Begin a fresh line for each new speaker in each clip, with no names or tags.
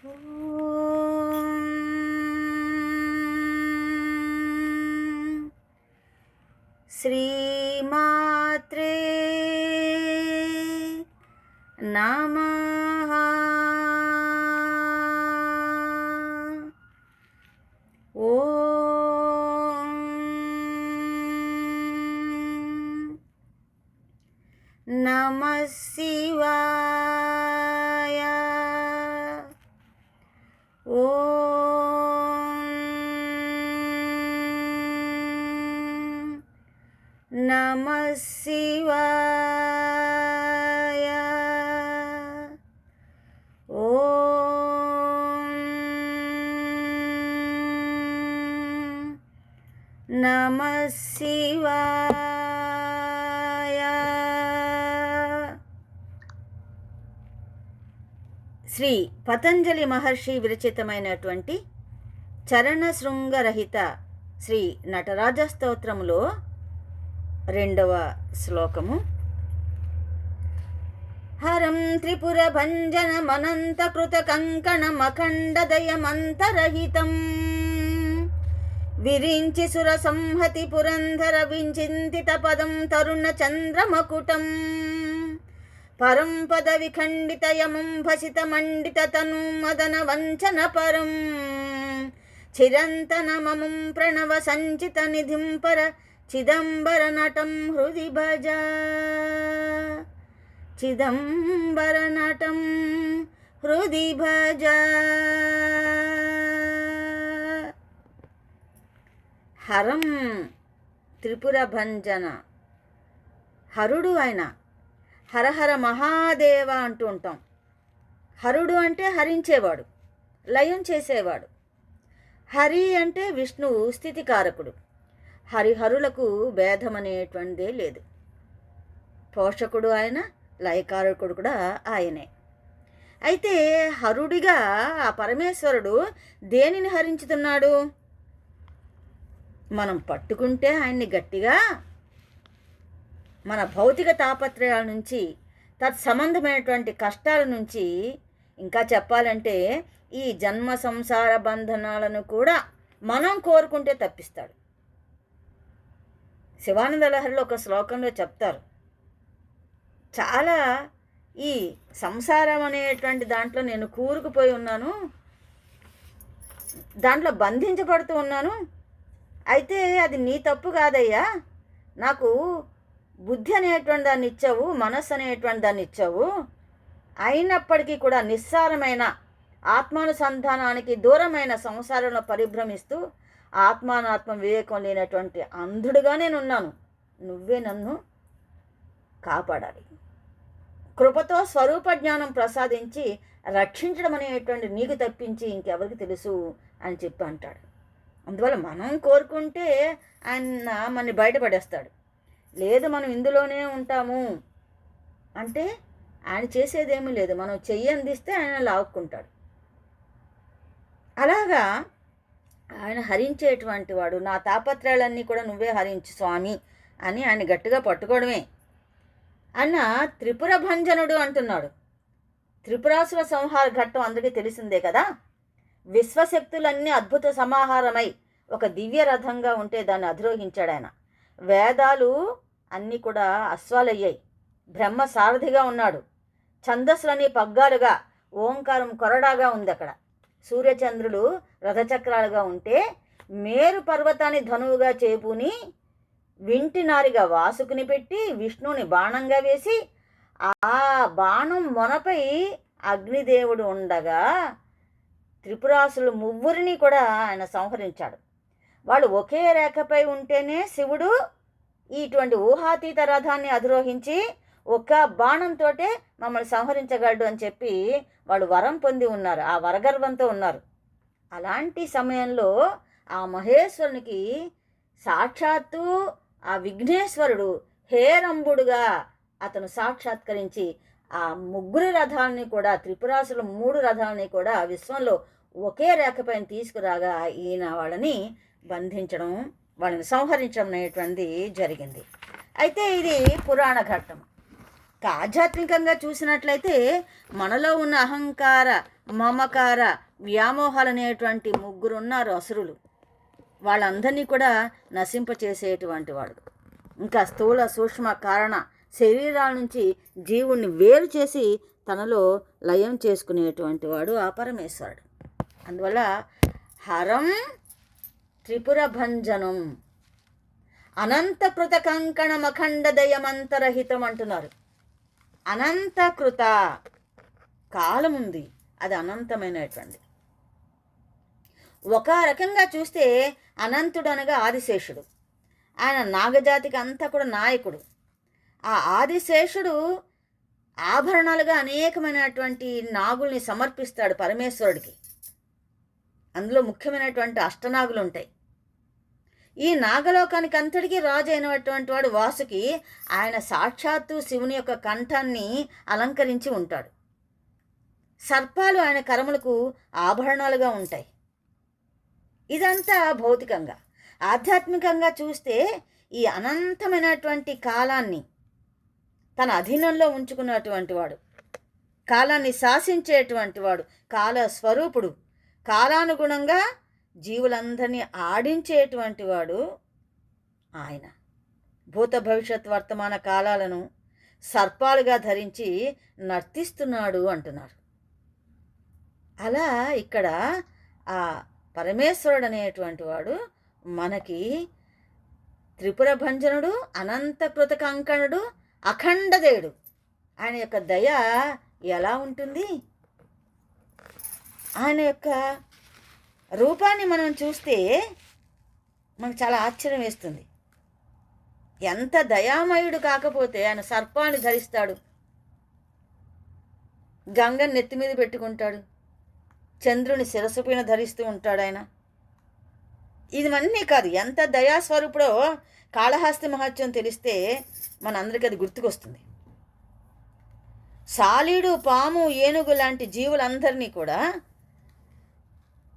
श्रीमात्रे नमः। శ్రీ పతంజలి మహర్షి విరచితమైనటువంటి చరణ శృంగరహిత శ్రీ నటరాజ స్తోత్రములో రెండవ శ్లోకము. హరం త్రిపుర భంజనమనంత కృత కంకణ మఖండదయమంతరహితం విరించి సుర సంహతి పురంధర విచింతిత పదం తరుణ చంద్రమకుటం. పరం పద విఖండితయమం భసిత మండిత తను మదన వంచన పరం చిరంతన ప్రణవ సంచిత నిధిం పర చిదంబర నటం హృది భజ. చిదంబర నటం హృది భజ. హరం త్రిపుర భంజన. హరుడు ఆయన హరహర మహాదేవ అంటూ ఉంటాం. హరుడు అంటే హరించేవాడు లయం చేసేవాడు. హరి అంటే విష్ణువు స్థితికారకుడు. హరిహరులకు భేదం అనేటువంటిదే లేదు. పోషకుడు ఆయన లయకారకుడు కూడా ఆయనే. అయితే హరుడిగా ఆ పరమేశ్వరుడు దేనిని హరించుతున్నాడు? మనం పట్టుకుంటే ఆయన్ని గట్టిగా మన భౌతిక తాపత్రయాల నుంచి తత్సంబంధమైనటువంటి కష్టాల నుంచి ఇంకా చెప్పాలంటే ఈ జన్మ సంసార బంధనాలను కూడా మనం కోరుకుంటే తప్పిస్తాడు. శివానంద లహరిలో ఒక శ్లోకంలో చెప్తారు. చాలా ఈ సంసారం అనేటువంటి దాంట్లో నేను కూరుకుపోయి ఉన్నాను దాంట్లో బంధించబడుతూ ఉన్నాను అయితే అది నీ తప్పు కాదయ్యా. నాకు బుద్ధి అనేటువంటి దాన్ని ఇచ్చావు మనస్సు అనేటువంటి దాన్ని ఇచ్చావు అయినప్పటికీ కూడా నిస్సారమైన ఆత్మానుసంధానానికి దూరమైన సంసారంలో పరిభ్రమిస్తూ ఆత్మానాత్మ వివేకం లేనటువంటి అంధుడుగా నేను ఉన్నాను. నువ్వే నన్ను కాపాడాలి. కృపతో స్వరూప జ్ఞానం ప్రసాదించి రక్షించడం అనేటువంటి నీకు తప్పించి ఇంకెవరికి తెలుసు అని చెప్పి అంటాడు. అందువల్ల మనం కోరుకుంటే ఆయన మనని బయటపడేస్తాడు. లేదు మనం ఇందులోనే ఉంటాము. అంటే ఆయన చేసేదేమీ లేదు. మనం చెయ్యి అందిస్తే ఆయన లాక్కుంటాడు అలాగా ఆయన హరించేటువంటి వాడు నా తాపత్రయాలన్నీ కూడా నువ్వే హరించు స్వామి అని ఆయన గట్టిగా పట్టుకోవడమే. అన్న త్రిపుర భంజనుడు అంటున్నాడు. త్రిపురాసుర సంహార ఘట్టం అందరికీ తెలిసిందే కదా? విశ్వశక్తులన్నీ అద్భుత సమాహారమై ఒక దివ్య రథంగా ఉంటే దాన్ని అధిరోహించాడు ఆయన వేదాలు అన్నీ కూడా అశ్వాలయ్యాయి. బ్రహ్మ సారథిగా ఉన్నాడు. ఛందస్సులని పగ్గాలుగా ఓంకారం కొరడాగా ఉంది అక్కడ సూర్యచంద్రులు రథచక్రాలుగా ఉంటే మేరు పర్వతాన్ని ధనువుగా చేపుని వింటినారిగా వాసుకుని పెట్టి విష్ణువుని బాణంగా వేసి ఆ బాణం మొనపై అగ్నిదేవుడు ఉండగా త్రిపురాసులు ముగ్గురిని కూడా ఆయన సంహరించాడు. వాళ్ళు ఒకే రేఖపై ఉంటేనే శివుడు ఇటువంటి ఊహాతీత రథాన్ని అధిరోహించి ఒక బాణంతో మమ్మల్ని సంహరించగలడు అని చెప్పి వాళ్ళు వరం పొంది ఉన్నారు ఆ వరగర్వంతో ఉన్నారు. అలాంటి సమయంలో ఆ మహేశ్వరునికి సాక్షాత్తు ఆ విఘ్నేశ్వరుడు హేరంబుడుగా అతను సాక్షాత్కరించి ఆ ముగ్గురు రథాలని కూడా త్రిపురాసుల మూడు రథాలని కూడా విశ్వంలో ఒకే రేఖపైన తీసుకురాగా ఈయన వాళ్ళని బంధించడం వాళ్ళని సంహరించడం అనేటువంటిది జరిగింది. అయితే ఇది పురాణ ఘట్టం. ఆధ్యాత్మికంగా చూసినట్లయితే మనలో ఉన్న అహంకార మమకార వ్యామోహాలు అనేటువంటి ముగ్గురు ఉన్నారు అసురులు. వాళ్ళందరినీ కూడా నశింపచేసేటువంటి వాడు. ఇంకా స్థూల సూక్ష్మ కారణ శరీరాల నుంచి జీవుణ్ణి వేరు చేసి తనలో లయం చేసుకునేటువంటి వాడు ఆ పరమేశ్వరుడు. అందువల్ల హరం త్రిపుర భంజనం అనంతకృత కంకణమఖండ దయమంతరహితం అంటున్నారు అనంతకృత కాలం ఉంది అది అనంతమైనటువంటి. ఒక రకంగా చూస్తే అనంతుడు అనగా ఆదిశేషుడు. ఆయన నాగజాతికి అంతా కూడా నాయకుడు. ఆ ఆదిశేషుడు ఆభరణాలుగా అనేకమైనటువంటి నాగుల్ని సమర్పిస్తాడు పరమేశ్వరుడికి. అందులో ముఖ్యమైనటువంటి అష్టనాగులు ఉంటాయి ఈ నాగలోకానికి అంతటికీ రాజు అయినటువంటి వాడు వాసుకి ఆయన సాక్షాత్తు శివుని యొక్క కంఠాన్ని అలంకరించి ఉంటాడు. సర్పాలు ఆయన కరములకు ఆభరణాలుగా ఉంటాయి. ఇదంతా భౌతికంగా. ఆధ్యాత్మికంగా చూస్తే ఈ అనంతమైనటువంటి కాలాన్ని తన అధీనంలో ఉంచుకున్నటువంటి వాడు కాలాన్ని శాసించేటువంటి వాడు కాల స్వరూపుడు. కాలానుగుణంగా జీవులందరినీ ఆడించేటువంటి వాడు ఆయన. భూత భవిష్యత్ వర్తమాన కాలాలను సర్పాలుగా ధరించి నర్తిస్తున్నాడు అంటున్నారు అలా ఇక్కడ ఆ పరమేశ్వరుడు అనేటువంటి వాడు మనకి త్రిపుర భంజనుడు అనంత కృతకంకణుడు అఖండదేయుడు ఆయన యొక్క దయ ఎలా ఉంటుంది? ఆయన యొక్క రూపాన్ని మనం చూస్తే మనకు చాలా ఆశ్చర్యం వేస్తుంది. ఎంత దయామయుడు కాకపోతే ఆయన సర్పాన్ని ధరిస్తాడు. గంగని నెత్తి మీద పెట్టుకుంటాడు. చంద్రుని శిరస్సు పైన ధరిస్తూ ఉంటాడు ఆయన. ఇవన్నీ కాదు ఎంత దయాస్వరూపుడో కాళహస్తి మహత్యం తెలిస్తే మనందరికీ అది గుర్తుకొస్తుంది. సాలీడు పాము ఏనుగు లాంటి జీవులందరినీ కూడా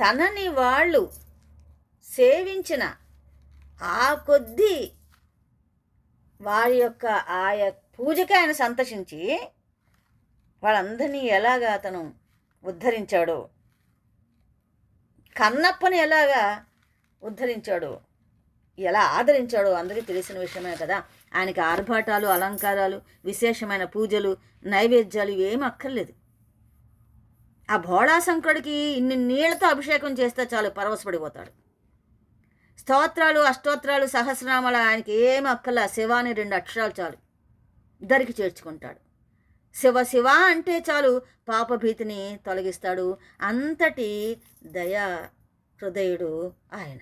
తనని వాళ్ళు సేవించిన ఆ కొద్దీ వారి యొక్క ఆయా పూజకి ఆయన సంతోషించి వాళ్ళందరినీ ఎలాగా అతను ఉద్ధరించాడో కన్నప్పని ఎలాగా ఉద్ధరించాడో ఎలా ఆదరించాడో అందరికీ తెలిసిన విషయమే కదా. ఆయనకి ఆర్భాటాలు అలంకారాలు విశేషమైన పూజలు నైవేద్యాలు ఇవేం అక్కర్లేదు. ఆ భోళాశంకరుడికి ఇన్ని నీళ్ళతో అభిషేకం చేస్తే చాలు పరవశపడిపోతాడు. స్తోత్రాలు అష్టోత్రాలు సహస్రనామాలు ఆయనకి ఏమి అక్కర్లా. శివాని రెండు అక్షరాలు చాలు. ఇద్దరికి చేర్చుకుంటాడు. శివ శివ అంటే చాలు పాపభీతిని తొలగిస్తాడు. అంతటి దయా హృదయుడు ఆయన.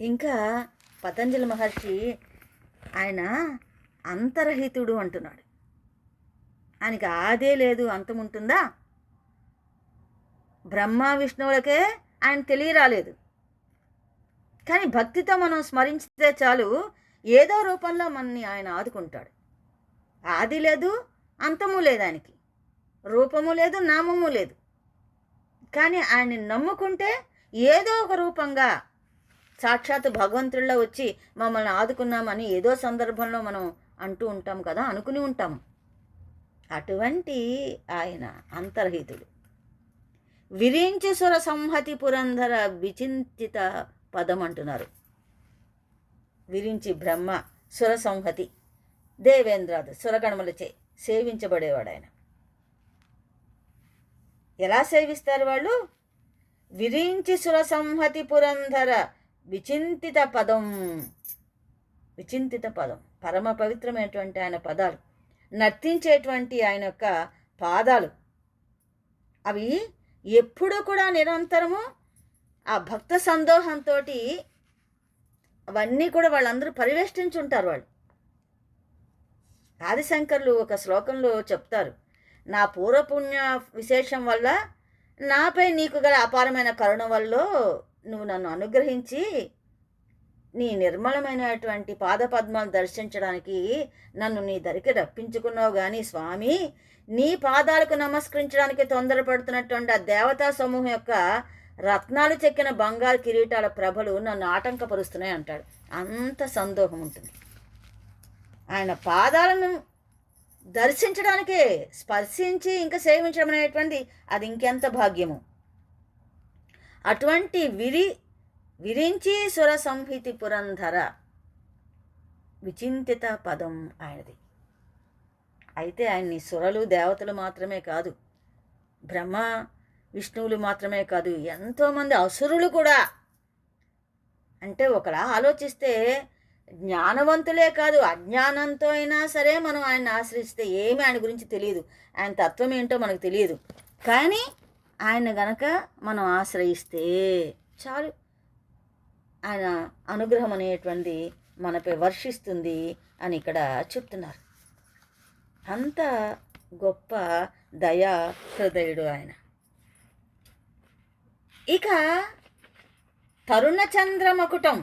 ఇంకా పతంజలి మహర్షి ఆయన అంతరహితుడు అంటున్నాడు. ఆయనకి ఆదే లేదు అంతముంటుందా బ్రహ్మ విష్ణువులకే ఆయన తెలియరాలేదు. కానీ భక్తితో మనం స్మరించితే చాలు ఏదో రూపంలో మనని ఆయన ఆదుకుంటాడు. ఆది లేదు అంతము లేదు ఆయనకి. రూపము లేదు నామము లేదు. కానీ ఆయన్ని నమ్ముకుంటే ఏదో ఒక రూపంగా సాక్షాత్ భగవంతుడిలో వచ్చి మమ్మల్ని ఆదుకున్నామని ఏదో సందర్భంలో మనం అంటూ ఉంటాం కదా అనుకుని ఉంటాం అటువంటి ఆయన అంతర్హితుడు. విరించి సుర సంహతి పురంధర విచింతిత పదం అంటున్నారు విరించి బ్రహ్మ సుర సంహతి. దేవేంద్రాదు సురగణములచే సేవించబడేవాడు ఆయన ఎలా సేవిస్తారు వాళ్ళు? విరించి సుర సంహతి పురంధర విచింతిత పదం. విచింతిత పదం. పరమ పవిత్రమైనటువంటి ఆయన పదాలు. నర్తించేటువంటి ఆయన యొక్క పాదాలు. అవి ఎప్పుడూ కూడా నిరంతరము ఆ భక్త సందోహంతో అవన్నీ కూడా వాళ్ళందరూ పరివేష్టించుంటారు వాళ్ళు. ఆదిశంకర్లు ఒక శ్లోకంలో చెప్తారు నా పూర్వపుణ్య విశేషం వల్ల నాపై నీకు గల అపారమైన కరుణ వల్ల నువ్వు నన్ను అనుగ్రహించి నీ నిర్మలమైనటువంటి పాదపద్మాలు దర్శించడానికి నన్ను నీ దరికి రప్పించుకున్నావు కానీ స్వామి నీ పాదాలకు నమస్కరించడానికి తొందరపడుతున్నటువంటి ఆ దేవతా సమూహం యొక్క రత్నాలు చెక్కిన బంగారు కిరీటాల ప్రభలు నన్ను ఆటంకపరుస్తున్నాయి అంటాడు. అంత సందోహం ఉంటుంది. ఆయన పాదాలను దర్శించడానికే స్పర్శించి ఇంకా సేవించడం అనేటువంటి అది ఇంకెంత భాగ్యము. అటువంటి విరి విరించి సుర సంహితి పురంధర విచింతిత పదం ఆయనది. అయితే ఆయన్ని సురలు దేవతలు మాత్రమే కాదు బ్రహ్మ విష్ణువులు మాత్రమే కాదు ఎంతోమంది అసురులు కూడా. అంటే ఒకలా ఆలోచిస్తే జ్ఞానవంతులే కాదు అజ్ఞానంతో అయినా సరే మనం ఆయన ఆశ్రయిస్తే ఏమి ఆయన గురించి తెలియదు. ఆయన తత్వం ఏంటో మనకు తెలియదు. కానీ ఆయన గనక మనం ఆశ్రయిస్తే చాలు. ఆయన అనుగ్రహం అనేటువంటిది మనపై వర్షిస్తుంది అని ఇక్కడ చెప్తున్నారు. అంత గొప్ప దయా హృదయుడు ఆయన. ఇక తరుణ చంద్రమకుటం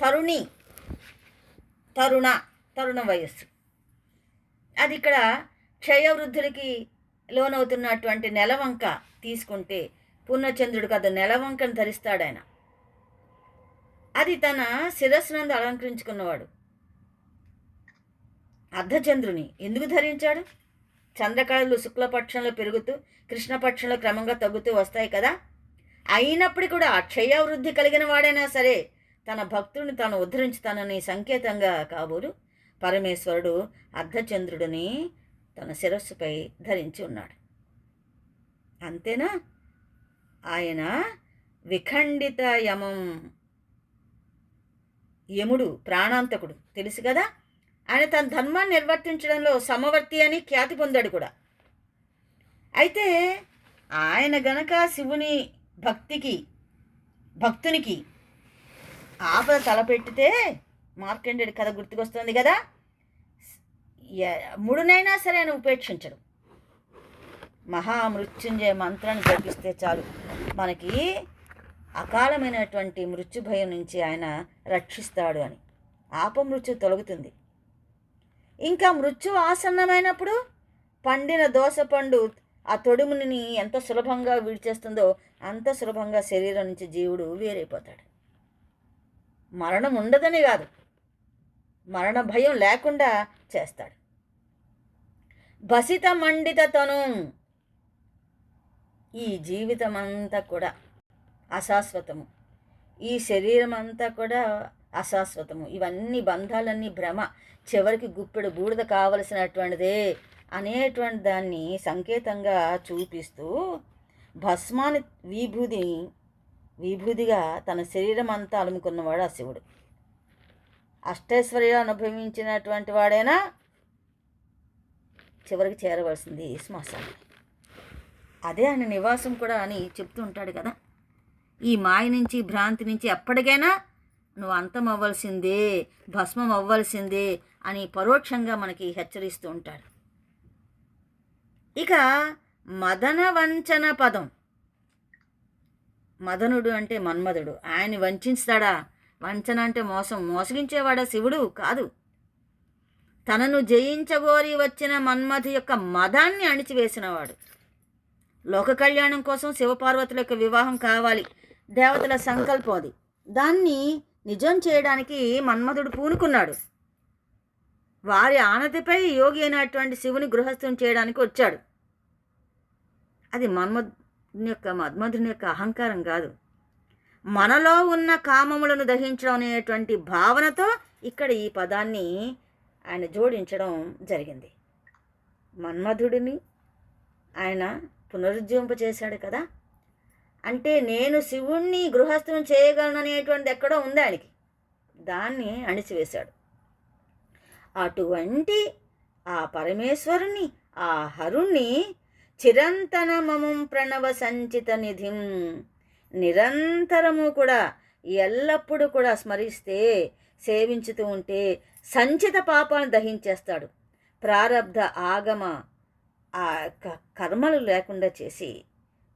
తరుణి తరుణ తరుణ వయస్సు. అది ఇక్కడ క్షయవృద్ధులకి లోనవుతున్నటువంటి నెలవంక తీసుకుంటే పూర్ణచంద్రుడు కదా నెలవంకను ధరిస్తాడు ఆయన అది తన శిరస్సునందు అలంకరించుకున్నవాడు. అర్ధచంద్రుని ఎందుకు ధరించాడు? చంద్రకళలు శుక్లపక్షంలో పెరుగుతూ కృష్ణపక్షంలో క్రమంగా తగ్గుతూ వస్తాయి కదా. అయినప్పటికీ కూడా అక్షయ వృద్ధి కలిగిన వాడైనా సరే తన భక్తుడిని తాను ఉద్ధరించుతానని సంకేతంగా కాబోలు పరమేశ్వరుడు అర్ధచంద్రుడిని తన శిరస్సుపై ధరించి ఉన్నాడు. అంతేనా? ఆయన విఖండిత యమం యముడు ప్రాణాంతకుడు. తెలుసు కదా? ఆయన తన ధర్మాన్ని నిర్వర్తించడంలో సమవర్తి అని ఖ్యాతి పొందాడు కూడా. అయితే ఆయన గనక శివుని భక్తికి భక్తునికి ఆపద తలపెట్టితే మార్కండేయుడి కథ గుర్తుకొస్తుంది కదా? ముడునైనా సరే ఆయన ఉపేక్షించడు. మహామృత్యుంజయ మంత్రాన్ని జపిస్తే చాలు. మనకి అకాలమైనటువంటి మృత్యు భయం నుంచి ఆయన రక్షిస్తాడు అని. ఆపమృత్యు తొలగుతుంది. ఇంకా మృత్యు ఆసన్నమైనప్పుడు పండిన దోసపండు ఆ తొడుముని ఎంత సులభంగా విడిచేస్తుందో అంత సులభంగా శరీరం నుంచి జీవుడు వేరైపోతాడు. మరణం ఉండదని కాదు. మరణ భయం లేకుండా చేస్తాడు. బసిత మండిత తను ఈ జీవితం అంతా కూడా అశాశ్వతము. ఈ శరీరం అంతా కూడా అశాశ్వతము. ఇవన్నీ బంధాలన్నీ భ్రమ. చివరికి గుప్పెడు బూడిద కావలసినటువంటిదే అనేటువంటి దాన్ని సంకేతంగా చూపిస్తూ భస్మాని విభూదిని విభూదిగా తన శరీరం అంతా అలుముకున్నవాడు ఆ శివుడు. అష్టైశ్వర్యాలు అనుభవించినటువంటి వాడైనా? చివరికి చేరవలసింది శ్మశానం. అదే ఆయన నివాసం కూడా అని చెప్తూ ఉంటాడు కదా. ఈ మాయ నుంచి భ్రాంతి నుంచి ఎప్పటికైనా నువ్వు అంతం అవ్వాల్సిందే భస్మం అవ్వాల్సిందే అని పరోక్షంగా మనకి హెచ్చరిస్తూ ఉంటాడు. ఇక మదన వంచన పదం. మదనుడు అంటే మన్మధుడు. ఆయన వంచిస్తాడా? వంచన అంటే మోసం. మోసగించేవాడా? శివుడు కాదు. తనను జయించగోరి వచ్చిన మన్మధు యొక్క మదాన్ని అణిచివేసినవాడు. లోక కళ్యాణం కోసం శివపార్వతుల యొక్క వివాహం కావాలి. దేవతల సంకల్పం అది. దాన్ని నిజం చేయడానికి మన్మధుడు పూనుకున్నాడు. వారి ఆనతిపై యోగి అయినటువంటి శివుని గృహస్థం చేయడానికి వచ్చాడు. అది మన్మధుని యొక్క మన్మధుని యొక్క అహంకారం కాదు. మనలో ఉన్న కామములను దహించడం అనేటువంటి భావనతో ఇక్కడ ఈ పదాన్ని ఆయన జోడించడం జరిగింది. మన్మధుడిని ఆయన పునరుజ్జింపచేశాడు కదా. అంటే నేను శివుణ్ణి గృహస్థం చేయగలను అనేటువంటిది ఎక్కడో ఉంది ఆయనకి దాన్ని అణిచివేశాడు. అటువంటి ఆ పరమేశ్వరుని ఆ హరుణ్ణి చిరంతన మమం ప్రణవ సంచిత నిధిం నిరంతరము కూడా ఎల్లప్పుడూ కూడా స్మరిస్తే సేవించుతూ ఉంటే సంచిత పాపాలను దహించేస్తాడు. ప్రారబ్ధ ఆగమ ఆ కర్మలు లేకుండా చేసి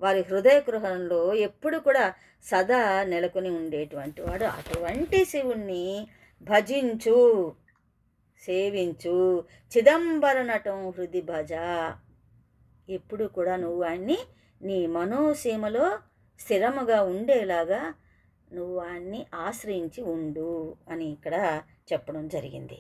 వారి హృదయ గృహంలో ఎప్పుడు కూడా సదా నెలకొని ఉండేటువంటి వాడు. అటువంటి శివుణ్ణి భజించు సేవించు. చిదంబర నటం హృది భజ. ఎప్పుడు కూడా నువ్వు ఆయన్ని నీ మనోసీమలో స్థిరముగా ఉండేలాగా నువ్వు ఆయన్ని ఆశ్రయించి ఉండు అని ఇక్కడ చెప్పడం జరిగింది.